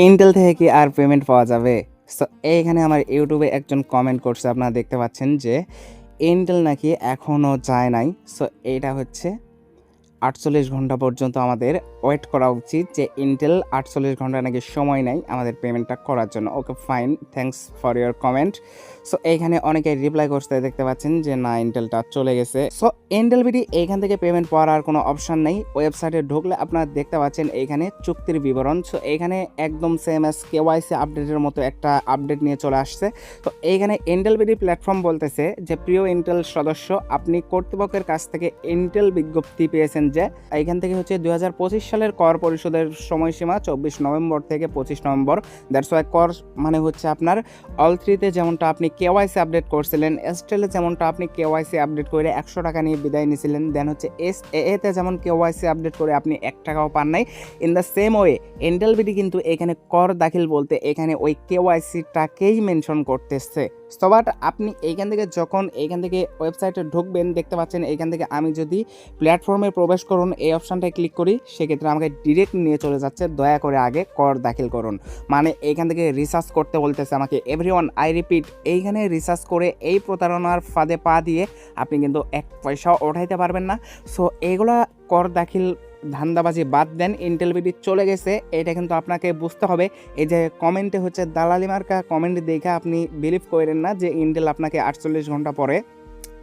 Intel থেকে কি আর payment পাওয়া যাবে? সো এইখানে আমার ইউটিউবে একজন কমেন্ট করছে, আপনারা দেখতে পাচ্ছেন যে ইন্টেল নাকি এখনও যায় নাই। সো এইটা হচ্ছে আটচল্লিশ ঘণ্টা পর্যন্ত আমাদের ওয়েট করা উচিত যে ইন্টেল আটচল্লিশ ঘণ্টা নাকি সময় নেই আমাদের পেমেন্টটা করার জন্য। Okay fine thanks for your comment so এইখানে অনেকে রিপ্লাই করতে দেখতে পাচ্ছেন যে না ইন্টেলটা চলে গেছে। সো ইন্টেল বিডি এইখান থেকে পেমেন্ট পাওয়ার আর কোনো অপশন নেই। ওয়েবসাইটে ঢুকলে আপনারা দেখতে পাচ্ছেন এইখানে চুক্তির বিবরণ। সো এইখানে একদম সেম এস কেওয়াইসি আপডেটের মতো একটা আপডেট নিয়ে চলে আসছে। তো এইখানে ইন্টেল বিডি প্ল্যাটফর্ম বলতেছে যে, প্রিয় ইন্টেল সদস্য, আপনি কর্তৃপক্ষের কাছ থেকে ইন্টেল বিজ্ঞপ্তি পেয়েছেন যে এইখান থেকে হচ্ছে দু হাজার পঁচিশ সালের কর পরিশোধের সময়সীমা চব্বিশ নভেম্বর থেকে পঁচিশ নভেম্বর। দ্যাটস ওয়াই কর মানে হচ্ছে আপনার অল থ্রিতে যেমনটা আপনি কেওয়াইসি আপডেট করছিলেন এসটেলে যেমনটা আপনি কেওয়াইসি আপডেট করে একশো টাকা নিয়ে বিদায় নিয়েছিলেন দেন হচ্ছে এস এতে যেমন কেওয়াইসি আপডেট করে আপনি এক টাকাও পান নাই। In the same way Intel BD কিন্তু এখানে কর দাখিল বলতে এখানে ওই কেওয়াইসিটাকেই মেনশন করতেছে। তো বাট আপনি এইখান থেকে যখন এইখান থেকে ওয়েবসাইটে ঢুকবেন, দেখতে পাচ্ছেন এইখান থেকে আমি যদি প্ল্যাটফর্মে প্রবেশ করুন, এই অপশানটায় ক্লিক করি, সেক্ষেত্রে আমাকে ডিরেক্ট নিয়ে চলে যাচ্ছে। দয়া করে আগে কর দাখিল করুন। মানে এইখান থেকে রিসার্চ করতে বলতেছে আমাকে এভরি ওয়ান আই রিপিট এইখানে রিসার্চ করে এই প্রতারণার ফাঁদে পা দিয়ে আপনি কিন্তু এক পয়সাও ওঠাইতে পারবেন না। সো এইগুলা কর দাখিল ধান্দাবাজি বাদ দেন ইন্টেল বিডি চলে গেছে। এটা কিন্তু আপনাকে বুঝতে হবে। এই যে কমেন্টে হচ্ছে দালালি মার্কা কমেন্ট দেখে আপনি বিলিভ করেন না যে ইন্টেল আপনাকে আটচল্লিশ ঘণ্টা পরে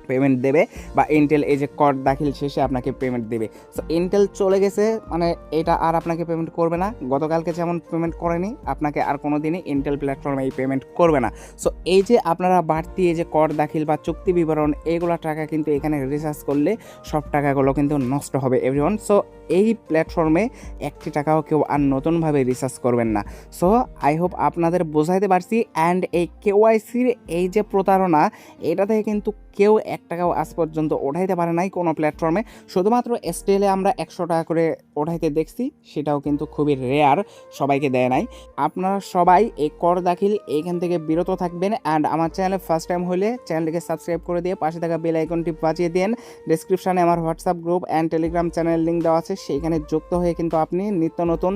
পেমেন্ট দেবে বা ইন্টেল এই যে কর দাখিল শেষে আপনাকে পেমেন্ট দেবে। সো ইন্টেল চলে গেছে মানে এটা আর আপনাকে পেমেন্ট করবে না। গতকালকে যেমন পেমেন্ট করেনি, আপনাকে আর কোনো দিনই ইন্টেল প্ল্যাটফর্মে এই পেমেন্ট করবে না। সো এই যে আপনারা বাড়তি এই যে কর দাখিল বা চুক্তি বিবরণ এইগুলো টাকা কিন্তু এখানে রিসার্চ করলে সব টাকাগুলো কিন্তু নষ্ট হবে এভরিওয়ান সো এই প্ল্যাটফর্মে একটি টাকাও কেউ আর নতুনভাবে রিসার্চ করবেন না। সো আই হোপ আপনাদের বোঝাইতে পারছি। অ্যান্ড এই কেওয়াইসির এই যে প্রতারণা, এটা থেকে কিন্তু কেউ এক টাকাও আজ পর্যন্ত ওঠাইতে পারে নাই কোনো প্ল্যাটফর্মে শুধুমাত্র এসটিএলে আমরা একশো টাকা করে ওঠাইতে দেখছি, সেটাও কিন্তু খুবই রেয়ার সবাইকে দেয় নাই। আপনারা সবাই এই কর দাখিল এইখান থেকে বিরত থাকবেন অ্যান্ড আমার চ্যানেলে ফার্স্ট টাইম হলে চ্যানেলটিকে সাবস্ক্রাইব করে দিয়ে পাশে থাকা বেল আইকনটি বাজিয়ে দিন ডিসক্রিপশানে আমার WhatsApp group and Telegram channel link দেওয়া আছে সেইখানে যুক্ত হয়ে কিন্তু আপনি নিত্য নতুন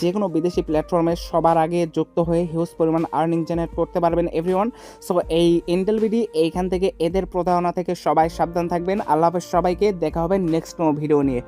যে কোনো বিদেশি প্ল্যাটফর্মে সবার আগে যুক্ত হয়ে হিউজ পরিমাণ আর্নিং জেনারেট করতে পারবেন এভরিওয়ান সো এই ইন্টেল বিডি এইখান থেকে এদের প্রতারণা থেকে সবাই সাবধান থাকবেন। আল্লাহ হাফেজ সবাইকে দেখা হবে নেক্সট কোনো ভিডিও নিয়ে।